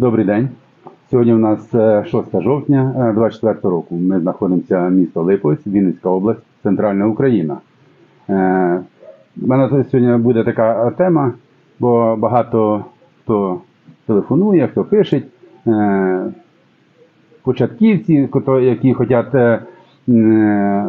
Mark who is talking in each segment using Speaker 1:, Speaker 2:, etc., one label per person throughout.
Speaker 1: Добрий день. Сьогодні у нас е, 6 жовтня 24 року. Ми знаходимося в місто Липовець, Вінницька область, Центральна Україна. Е, У мене сьогодні буде така тема, бо багато хто телефонує, хто пише, е, початківці, які хочуть е,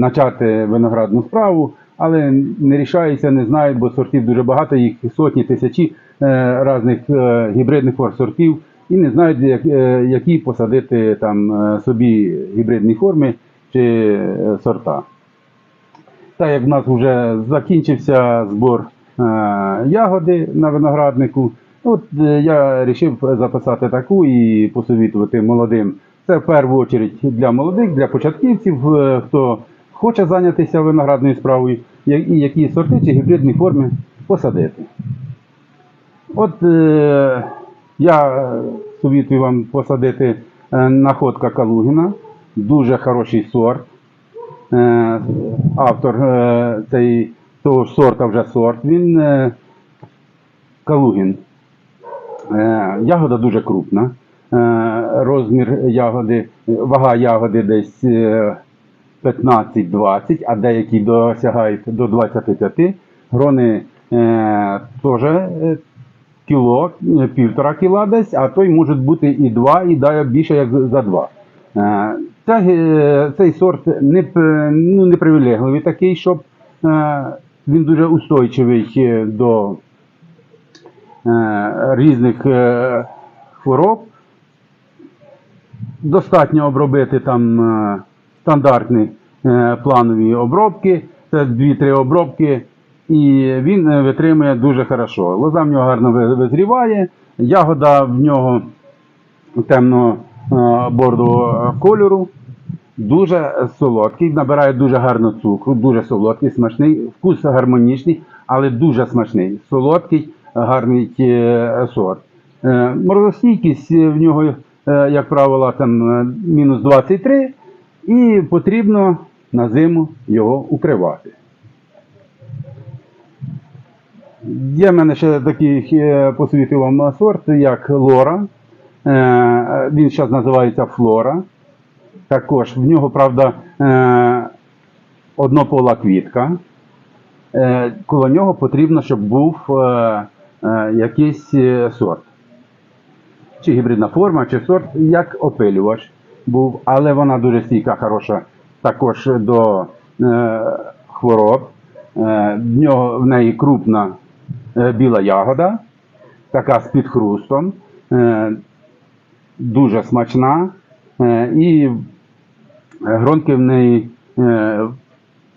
Speaker 1: почати виноградну справу, але не рішаються, не знають, бо сортів дуже багато, їх сотні, тисячі е, різних е, гібридних сортів, і не знають, е, які посадити там е, собі гібридні форми чи е, сорта. Так як в нас вже закінчився збор ягоди на винограднику, от я вирішив записати таку і посовітувати молодим. Це в першу чергу для молодих, для початківців, хто хоче зайнятися виноградною справою, і які сорти чи гібридні форми посадити. От е, я совітую вам посадити е, находка Калугіна, дуже хороший сорт. Е, автор е, цей, того ж сорта вже сорт, він Калугін. Ягода дуже крупна. Розмір ягоди, вага ягоди десь е, 15-20, а деякі досягають до 25. Грони теж кіло, е, півтора кіла десь, а той може бути і два, і більше як за два. Е, е, цей сорт не, ну, не привілегливий такий, щоб він дуже устойчивий до різних хвороб. Достатньо обробити там стандартні планові обробки, це 2-3 обробки, і він е, витримує дуже хорошо. Лоза в нього гарно визріває, ягода в нього темно е, бордового кольору, дуже солодкий, набирає дуже гарно цукру, дуже солодкий, смачний, вкус гармонічний, але дуже смачний. Солодкий, гарний е, сорт. Е, Морозостійкість в нього, е, як правило, там е, мінус 23, і потрібно на зиму його укривати. Є в мене ще такий е, посвітив вам сорт, як Лора. Е, Він зараз називається Флора. Також в нього, правда, е, однопола квітка. Коло нього потрібно, щоб був якийсь сорт. Чи гібридна форма, чи сорт, як опилювач був, але вона дуже стійка, хороша також до хвороб. В, неї крупна біла ягода, така з підхрустом, е, дуже смачна. Е, і гронки в неї е,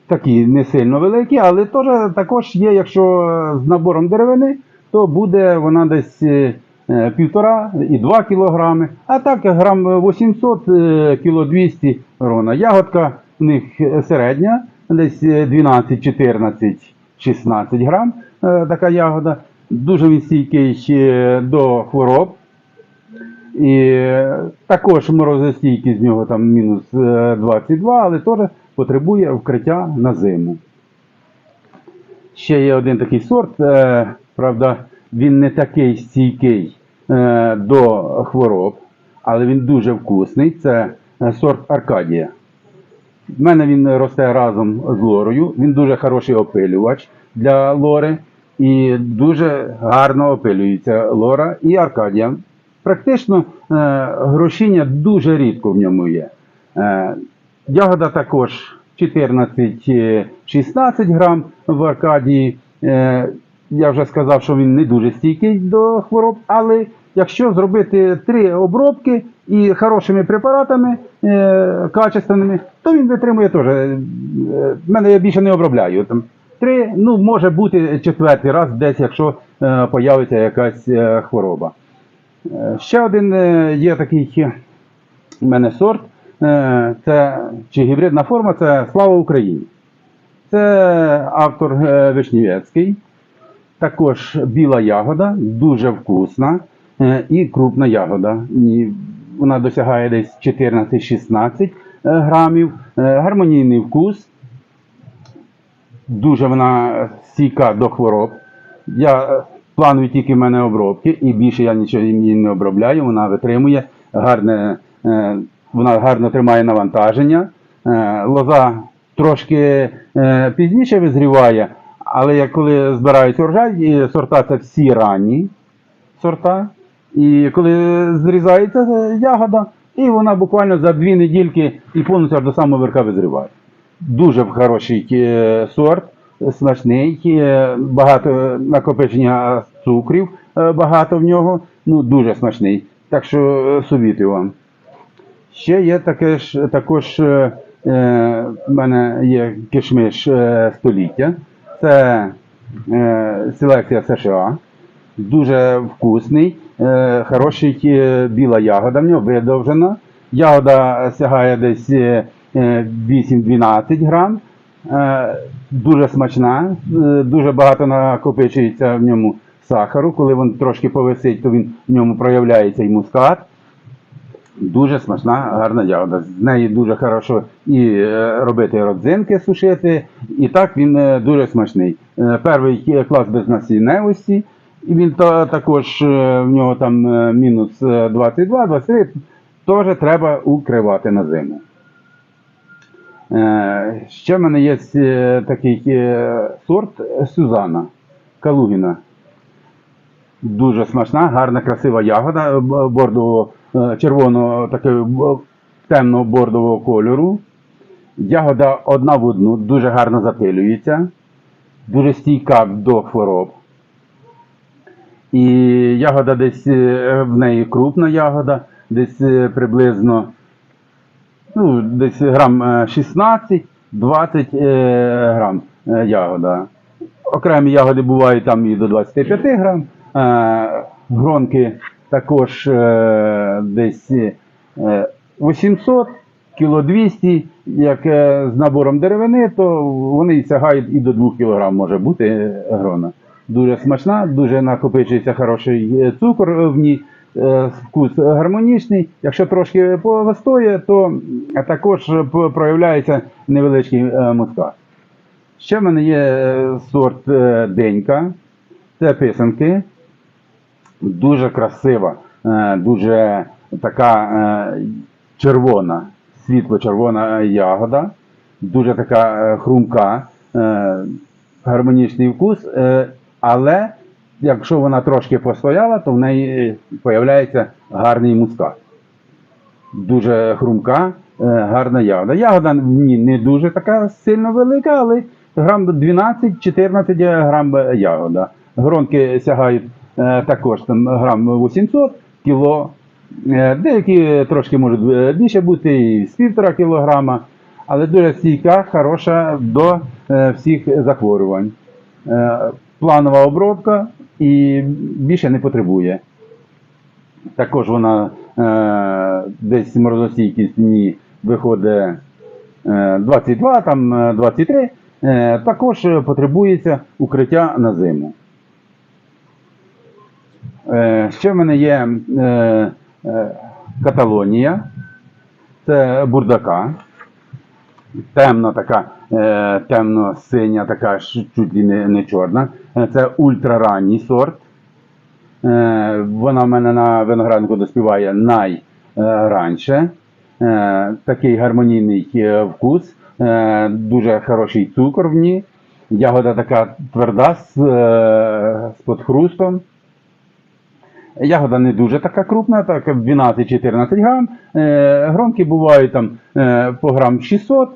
Speaker 1: такі не сильно великі, але теж також є, якщо з набором деревини, то буде вона десь е, е, півтора і два кілограми, а так грам 800 е, кіло 200 рона. Ягодка в них середня, десь е, 12, 14, 16 грам е, така ягода. Дуже він стійкий е, до хвороб. І е, також морозостійкість з нього там мінус е, 22, але теж потребує вкриття на зиму. Ще є один такий сорт, е, правда, він не такий стійкий е, до хвороб, але він дуже вкусний. Це е, сорт Аркадія. В мене він росте разом з лорою. Він дуже хороший опилювач для лори і дуже гарно опилюється лора і Аркадія. Практично е, грошіння дуже рідко в ньому є. Е, ягода також 14-16 грам в Аркадії. Е, я вже сказав, що він не дуже стійкий до хвороб, але якщо зробити три обробки і хорошими препаратами е, качественними, то він витримує теж. Е, мене я більше не обробляю. Там, три, ну може бути четвертий раз, десь, якщо е, появиться якась е, хвороба. Е, Ще один е, є такий у мене сорт. е, Це чи гібридна форма це Слава Україні. Це автор е, Вишнівецький. Також біла ягода, дуже вкусна і крупна ягода. Вона досягає десь 14-16 грамів. Е, Гармонійний вкус. Дуже вона стійка до хвороб. Я е, планові тільки в мене обробки, і більше я нічого її не обробляю. Вона витримує гарне, е, вона гарно тримає навантаження. Е, лоза трошки е, пізніше визріває, але як коли збирають урожай, сорта це всі ранні сорта. І коли зрізається ягода, і вона буквально за дві недільки і повністю аж до самого верха визріває. Дуже хороший е, сорт, смачний, е, багато накопичення цукрів, е, багато в нього. Ну, дуже смачний. Так що совітую вам. Ще є таке ж, також е, в мене є кишмиш е, століття. Це е, селекція США. Дуже вкусний, е, хороший е, біла ягода в нього видовжена. Ягода сягає десь е, е, 8-12 грам. Дуже смачна, дуже багато накопичується в ньому сахару. Коли він трошки повисить, то він в ньому проявляється і мускат. Дуже смачна, гарна ягода. З неї дуже хорошо і робити родзинки сушити. І так він дуже смачний. Перший клас безнасінневості, і він та, також е, в нього там е, мінус 22-23, теж треба укривати на зиму. Е, Ще в мене є е, такий е, сорт е, Сюзана Калугіна. Дуже смачна, гарна, красива ягода бордового, е, червоного, такого темного бордового кольору. Ягода одна в одну, дуже гарно запилюється, дуже стійка до хвороб. І ягода десь е, в неї крупна ягода, десь е, приблизно ну, десь грам е, 16-20 е, грам ягода. Окремі ягоди бувають там і до 25 грам. Гронки також десь е, 800, кіло 200. Як з набором деревини, то вони сягають і до 2 кг може бути грона. Дуже смачна, дуже накопичується хороший е, цукор в ній, е, вкус гармонічний. Якщо трошки повистоє, то також проявляється невеличкий е, мускат. Ще в мене є е, сорт е, денька, це писанки. Дуже красива, е, дуже така е, червона, світло-червона ягода, дуже така е, хрумка, е, гармонічний вкус, е, але якщо вона трошки постояла, то в неї з'являється гарний мускат. Дуже хрумка, е, гарна ягода. Ягода не дуже така сильно велика, але грам 12-14 грам ягода. Гронки сягають е, також там грам 800 кіло. Е, Деякі трошки можуть більше бути і з півтора кілограма, але дуже стійка, хороша до всіх захворювань. Планова обробка і більше не потребує. Також вона е, десь морозостійкість в ній виходить е, 22, там е, 23. Е, також е, потребується укриття на зиму. Е, ще в мене є е, е, Каталонія, це бурдака. Темна така, темно-синя, така чуть ли не, не чорна. Е, Це ультраранній сорт. Е, Вона в мене на винограднику доспіває найраніше. Е, Такий гармонійний е, вкус, е, дуже хороший цукор в ній. Ягода така тверда з, е, з подхрустом. Ягода не дуже така крупна, так 12-14 грам. Е, Гронки бувають там е, по грам 600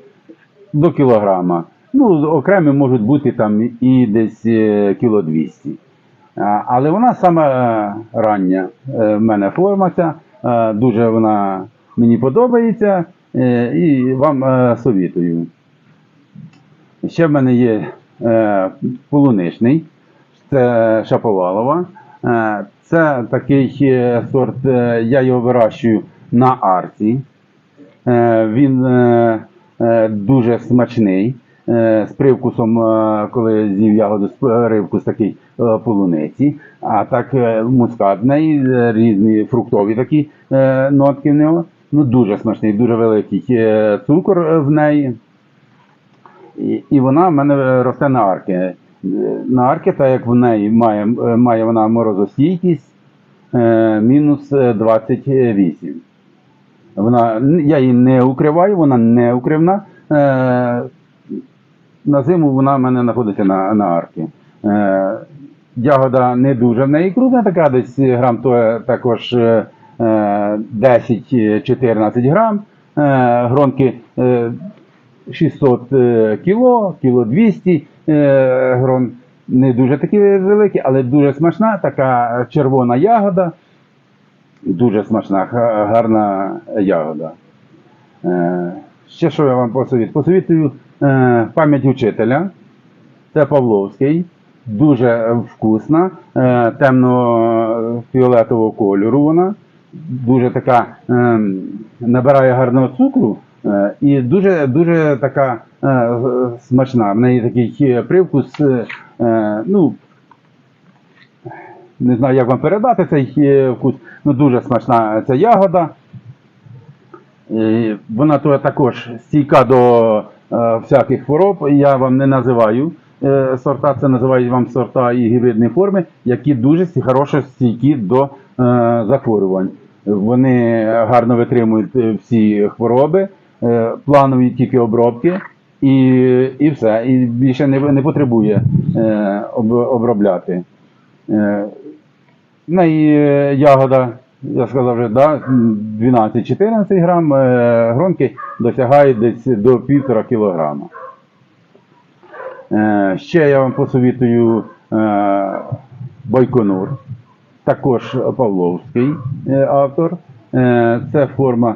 Speaker 1: до кілограма. Ну, окремі можуть бути там і десь е, кіло 200. А, Але вона саме рання е, в мене форма ця, е, дуже вона мені подобається і вам совітую. Ще в мене є полуничний, це шаповалова. Це такий сорт, я його вирощую на арці. Він дуже смачний. е, З привкусом, е, коли з'їв ягоду, привкус такий е, полуниці. А так е, мускатний, е, різні фруктові такі е, нотки в нього. Ну, дуже смачний, дуже великий е, цукор е, в неї. І, вона в мене росте на арки. е, на арки, так як в неї має, е, має вона морозостійкість е, мінус е, 28. Вона, я її не укриваю, вона не укривна. Е, на зиму вона в мене знаходиться на, на арки. Е, ягода не дуже в неї крупна, така десь грам то також е, е, 10-14 грам. Е, гронки е, 600 е, кіло, кіло 200 е, грон. Не дуже такі великі, але дуже смачна, така червона ягода. Дуже смачна, гарна ягода. Е, Ще що я вам посовітую? Посовітую е, пам'ять учителя. Це Павловський. Дуже вкусна, е, темно-фіолетового кольору вона. Дуже така набирає гарного цукру і дуже, дуже така смачна. В неї такий привкус. ну, не знаю, як вам передати цей е, вкус. Ну, дуже смачна ця ягода. І Вона також стійка до е, всяких хвороб. Я вам не називаю е, сорта, це називаю вам сорта і гібридні форми, які дуже хорошо стійкі до захворювань. Вони гарно витримують всі хвороби, планові тільки обробки. І, і все, і більше не, не потребує е, об, обробляти. Е, в неї е, ягода, я сказав вже, да, 12-14 грам, е, гронки досягають десь до 1,5 кілограма. Е, Ще я вам посовітую Байконур, також Павловський автор. Це форма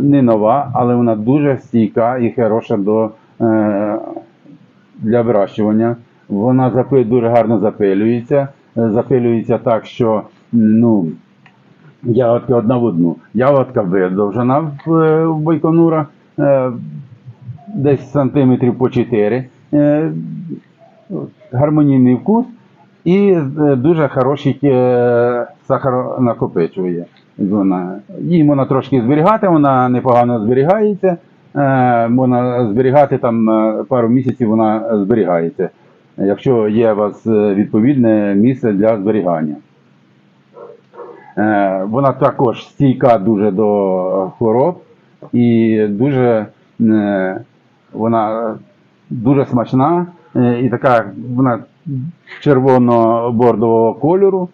Speaker 1: не нова, але вона дуже стійка і хороша до, для вирощування. Вона дуже гарно запилюється. Е, Запилюється так, що ну, ягодка одна в одну. Ягодка видовжена в, е, в Байконура е, десь сантиметрів по 4. Е, гармонійний вкус і дуже хороший сахар накопичує. Вона. Її можна трошки зберігати, вона непогано зберігається. Можна зберігати там пару місяців вона зберігається, якщо є у вас е, відповідне місце для зберігання. Е, Вона також стійка дуже до хвороб і дуже е, вона дуже смачна і така вона червоно-бордового кольору.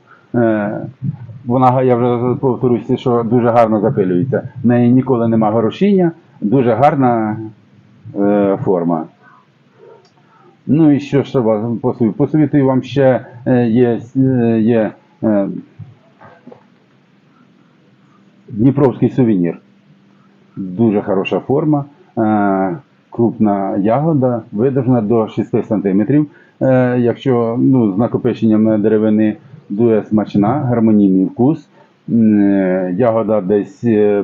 Speaker 1: Вона, я вже повторюся, що дуже гарно запилюється. В неї ніколи нема горошіння, дуже гарна форма. Ну і що ще вам посовітую? Посовітую вам ще е, є, е, є е, Дніпровський сувенір. Дуже хороша форма, крупна ягода, видовжена до 6 см. Якщо ну, з накопиченням деревини дуже смачна, гармонійний вкус. Ягода десь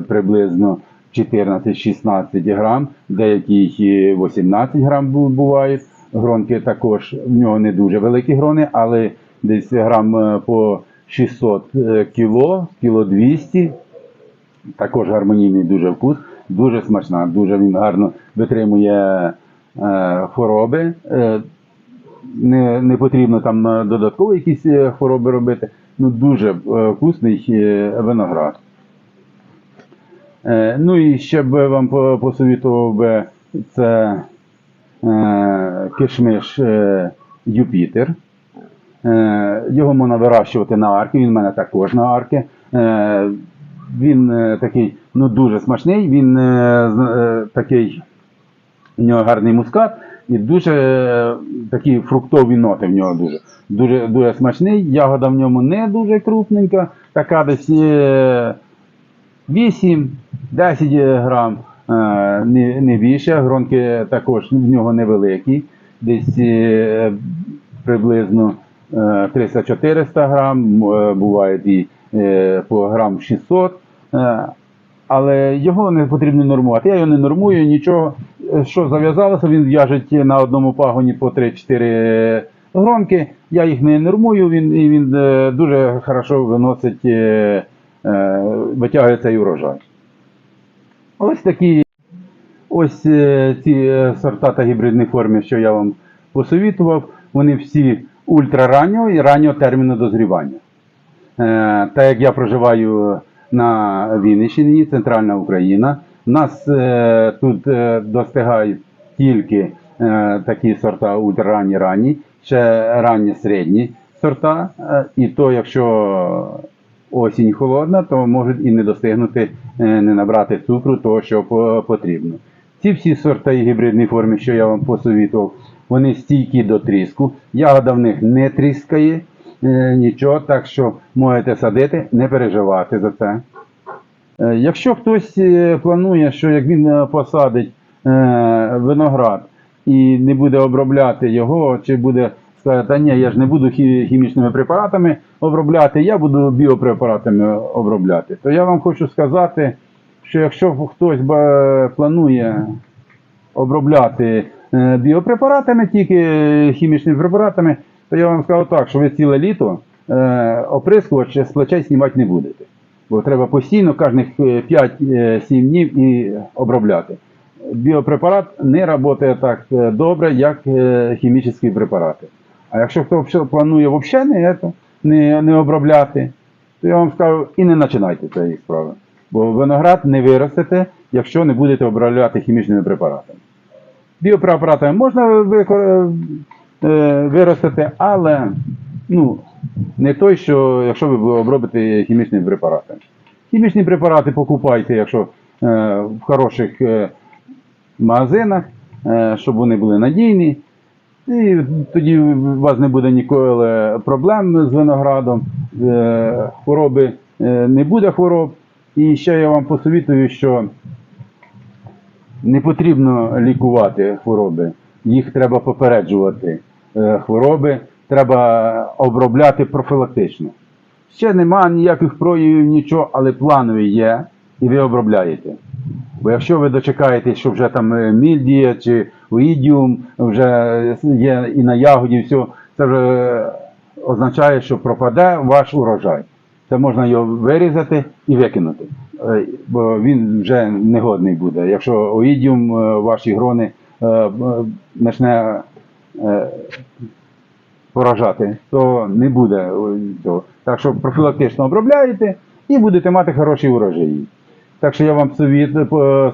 Speaker 1: приблизно 14-16 грам, деякі 18 грам бу- бувають. Гронки також в нього не дуже великі грони, але десь грам е, по 600 е, кіло, кіло 200 також гармонійний дуже вкус, дуже смачна, дуже він гарно витримує е, хвороби. Не, не потрібно там додатково якісь хвороби робити. Ну, дуже вкусний виноград. Ну і ще б вам посовітував би це кишмиш е, Юпітер. Е, Його можна вирощувати на арки, він в мене також на арки. Е, Він е, такий ну, дуже смачний, він е, е, такий, у нього гарний мускат і дуже е, такі фруктові ноти в нього дуже. Дуже, дуже смачний. Ягода в ньому не дуже крупненька, така десь е, 8-10 грам, е, не, не більше. Гронки також в нього невеликі, десь е, приблизно е, 300-400 грам, м, е, бувають і е, по грам 600. е, Але його не потрібно нормувати. Я його не нормую, нічого. Е, Що зав'язалося, він в'яжеть на одному пагоні по 3-4 гронки. Я їх не нормую, він, і він е, дуже хорошо виносить, е, е, витягує цей урожай. Ось такі ось е, ці е, сорта та гібридні форми, що я вам посовітував. вони всі ультрараннього і раннього терміну дозрівання. Е, так як я проживаю на Вінниччині, центральна Україна, нас тут достигають тільки такі сорта ультраранні ранні, ще ранні середні сорта. І то, якщо осінь холодна, то можуть і не достигнути, е, не набрати цукру, того, що потрібно. Ці всі сорта і гібридні форми, що я вам посовітував, вони стійкі до тріску. Ягода в них не тріскає, е, нічого, так що можете садити, не переживати за це. Е, Якщо хтось планує, що як він посадить виноград і не буде обробляти його, чи буде сказати, та ні, я ж не буду хімічними препаратами обробляти, я буду біопрепаратами обробляти, то я вам хочу сказати, що якщо хтось планує обробляти е, біопрепаратами, тільки е, хімічними препаратами, то я вам скажу так, що ви ціле літо е, оприскувач з плечей знімати не будете. Бо треба постійно кожних 5-7 днів і обробляти. Біопрепарат не працює так е, добре, як е, хімічні препарати. А якщо хто планує взагалі не, ето, не, не обробляти, то я вам скажу і не починайте цієї справи. Бо виноград не виростете, якщо не будете обробляти хімічними препаратами. Біопрепаратами можна викор- е, виростити, але ну, не той, що якщо ви обробите хімічними препаратами. Хімічні препарати покупайте, якщо е, в хороших е, магазинах, е, щоб вони були надійні. І тоді у вас не буде ніколи проблем з виноградом, е, хвороби е, не буде хвороб. І ще я вам посовітую, що не потрібно лікувати хвороби, їх треба попереджувати. Е, Хвороби треба обробляти профілактично. Ще нема ніяких проявів, нічого, але планові є, і ви обробляєте. Бо якщо ви дочекаєтесь, що вже там е, мільдія чи оїдіум вже є і на ягоді, все, це вже означає, що пропаде ваш урожай. Це можна його вирізати і викинути, Е, бо він вже негодний буде. Якщо оїдіум е, ваші грони е, почне поражати, то не буде цього. Так що профілактично обробляєте і будете мати хороші урожаї. Так що я вам совіт,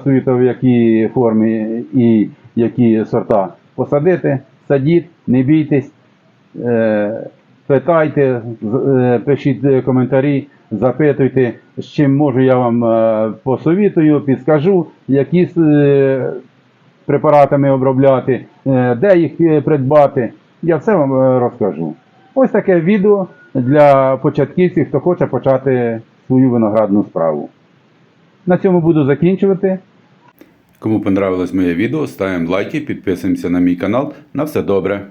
Speaker 1: совітував, які форми і які сорта посадити, садіть, не бійтесь, е, питайте, е, пишіть е, коментарі, запитуйте, з чим можу я вам посовітую, підскажу, які препаратами обробляти, де їх придбати. Я все вам розкажу. Ось таке відео для початківців, хто хоче почати свою виноградну справу. На цьому буду закінчувати.
Speaker 2: Кому понравилось моє відео, ставимо лайки, підписуємося на мій канал. На все добре.